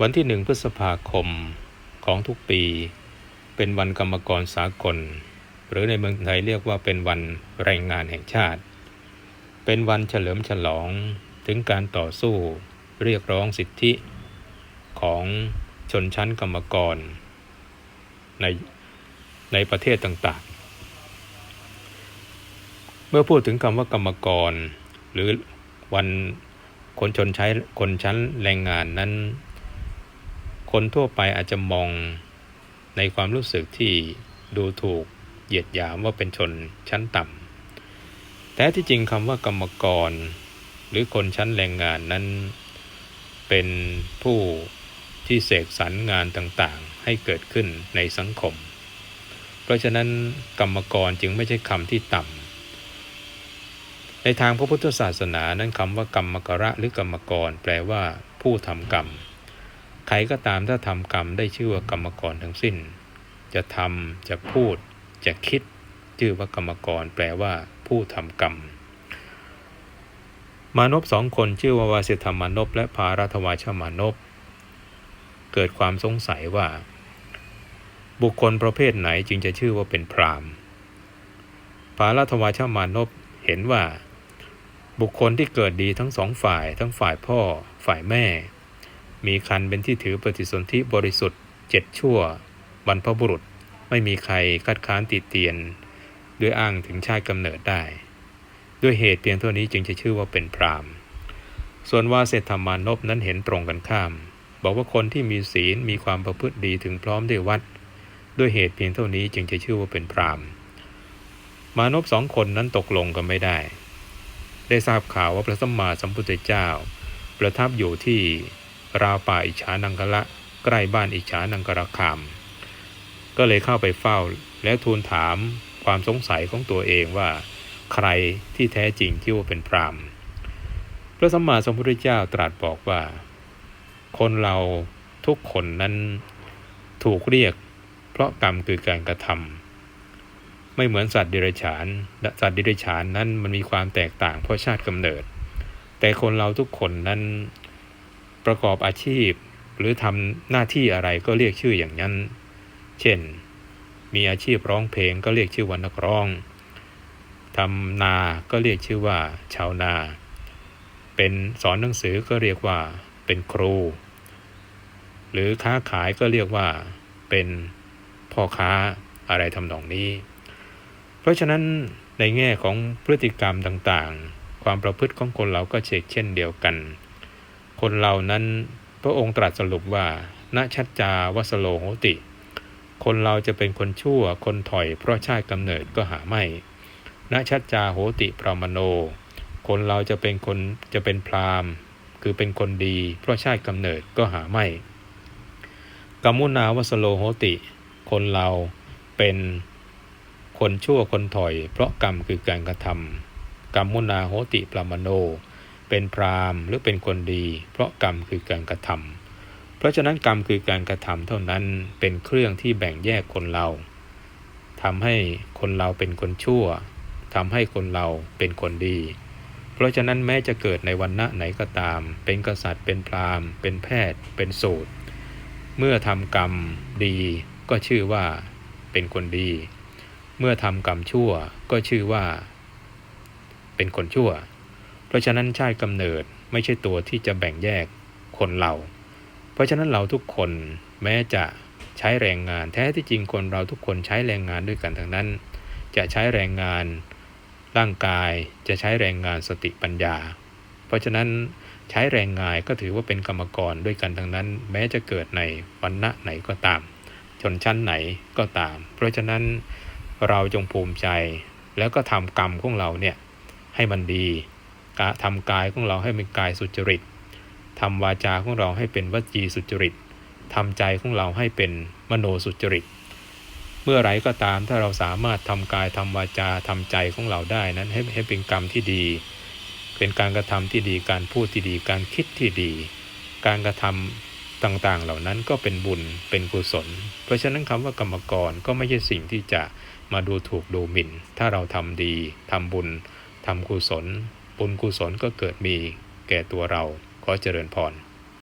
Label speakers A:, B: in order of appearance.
A: วันที่หนึ่งพฤษภาคมของทุกปี เป็นวันกรรมกรสากล หรือในเมืองไทยเรียกว่าเป็นวันแรงงานแห่งชาติ เป็นวันเฉลิมฉลองถึงการต่อสู้เรียกร้องสิทธิของชนชั้นกรรมกร ในในประเทศต่างๆ เมื่อพูดถึงคำว่ากรรมกร หรือวันคนชนใช้คนชั้นแรงงานนั้น คนทั่วไปอาจจะมองในความรู้สึกที่ดูถูกเหยียดหยามว่าเป็นชนชั้นต่ำ แต่ที่จริงคำว่ากรรมกร หรือคนชั้นแรงงานนั้น เป็นผู้ที่เสกสรรงานต่างๆ ให้เกิดขึ้นในสังคม เพราะฉะนั้นกรรมกรจึงไม่ใช่คำที่ต่ำ ในทางพระพุทธศาสนานั้นคำว่ากรรมกระหรือกรรมกร แปลว่าผู้ทำกรรม ใครก็ตามถ้าทำกรรมได้ชื่อว่ากรรมกรทั้งสิ้น จะทำจะพูด จะคิดชื่อว่ากรรมกร แปลว่า ผู้ทำกรรม มานพสองคนชื่อว่าวาสิธรรมานพและภารัตวาชมานพเกิดความสงสัยว่า บุคคลประเภทไหนจึงจะชื่อว่าเป็นพรามภารัตวาชมานพเห็นว่า บุคคลที่เกิดดีทั้งสองฝ่าย ทั้งฝ่ายพ่อ ฝ่ายแม่ มีคันเป็นที่ถือปฏิสนธิบริสุทธิ์เจ็ดชั่วบรรพบุรุษไม่มีใครคัดค้านติเตียน ด้วยอ้างถึงชาติกำเนิดได้ ด้วยเหตุเพียงเท่านี้จึงจะชื่อว่าเป็นพรามส่วนว่าเศรษฐมานพนั้นเห็นตรงกันข้าม บอกว่าคนที่มีศีลมีความประพฤติดีถึงพร้อมด้วยวัด ด้วยเหตุเพียงเท่านี้จึงจะชื่อว่าเป็นพรามมานพสองคนนั้นตกลงกันไม่ได้ ได้ทราบข่าวว่าพระสัมมาสัมพุทธเจ้า ประทับอยู่ที่ ราวป่าอิจฉานังกละ ใกล้บ้านอิจฉานังกระคาม ก็เลยเข้าไปเฝ้าและทูลถามความสงสัยของตัวเองว่า ใครที่แท้จริงที่ว่าเป็นพรามพระสัมมาสัมพุทธเจ้าตรัสบอกว่า คนเราทุกคนนั้นถูกเรียก เพราะกรรมคือการกระทำไม่เหมือนสัตว์ดิเรกชันสัตว์ดิเรกชันนั้นมันมีความแตกต่างเพราะชาติกำเนิด แต่คนเราทุกคนนั้น ประกอบอาชีพ หรือทำหน้าที่อะไรก็เรียกชื่ออย่างนั้น เช่น มีอาชีพร้องเพลงก็เรียกชื่อว่านักร้องทำนาก็เรียกชื่อว่า ชาวนา เป็นสอนหนังสือก็เรียกว่า เป็นครู หรือค้าขายก็เรียกว่า เป็นพ่อค้าอะไรทำนองนี้ เพราะฉะนั้นในแง่ของพฤติกรรมต่างๆ ความประพฤติของคนเราก็เชกเช่นเดียวกัน คนเรานั้น พระองค์ตรัสสรุปว่าณชัจจาวสโลโหติ คนเราจะเป็นคนชั่วคนถอยเพราะชาติกำเนิดก็หาไม่ณชัจจาโหติพรามโน คนเราจะเป็นคนจะเป็นพรามคือเป็นคนดี เพราะชาติกำเนิดก็หาไม่กรรมุนาวสโลโหติ คนเราเป็นคนชั่วคนถอย เพราะกรรมคือการกระทำกรรมุนาโหติปรามโน เป็นพรามหรือเป็นคนดี เพราะกรรมคือการกระทำเพราะฉะนั้นกรรมคือการกระทำเท่านั้นเป็นเครื่องที่แบ่งแยกคนเราทำให้คนเราเป็นคนชั่วทำให้คนเราเป็นคนดี เพราะฉะนั้นแม้จะเกิดในวันณะไหนก็ตาม เป็นกษัตริย์เป็นพรามเป็นแพทย์ เป็นสูตร เมื่อทำกรรมดีก็ชื่อว่าเป็นคนดี เมื่อทำกรรมชั่วก็ชื่อว่า เป็นคนชั่ว ราะฉะนั้นชาติกำเนิดไม่ใช่ตัวที่จะแบ่งแยกคนเรา เพราะฉะนั้นเราทุกคนแม้จะใช้แรงงานแท้ที่จริงคนเราทุกคนใช้แรงงานด้วยกันทั้งนั้น จะใช้แรงงานร่างกายจะใช้แรงงานสติปัญญา เพราะฉะนั้นใช้แรงงานก็ถือว่าเป็นกรรมกรด้วยกันทั้งนั้น แม้จะเกิดในวันณะไหนก็ตาม ชนชั้นไหนก็ตาม เพราะฉะนั้นเราจงภูมิใจแล้วก็ทำกรรมของเราเนี่ยให้มันดี ทำกายของเราให้เป็นกายสุจริตทำวาจาของเราให้เป็นวจีสุจริตทำใจของเราให้เป็นมโนสุจริต เมื่อไรก็ตามถ้าเราสามารถทำกายทำวาจาทำใจของเราได้นั้นให้ให้เป็นกรรมที่ดี เป็นการกระทำที่ดีการพูดที่ดีการคิดที่ดี การกระทำต่างๆ เหล่านั้นก็เป็นบุญเป็นกุศล เพราะฉะนั้นคำว่ากรรมกรก็ไม่ใช่สิ่งที่จะมาดูถูกดูหมิ่น ถ้าเราทำดีทำบุญทำกุศล บุญกุศลก็เกิดมีแก่ตัวเราขอเจริญพร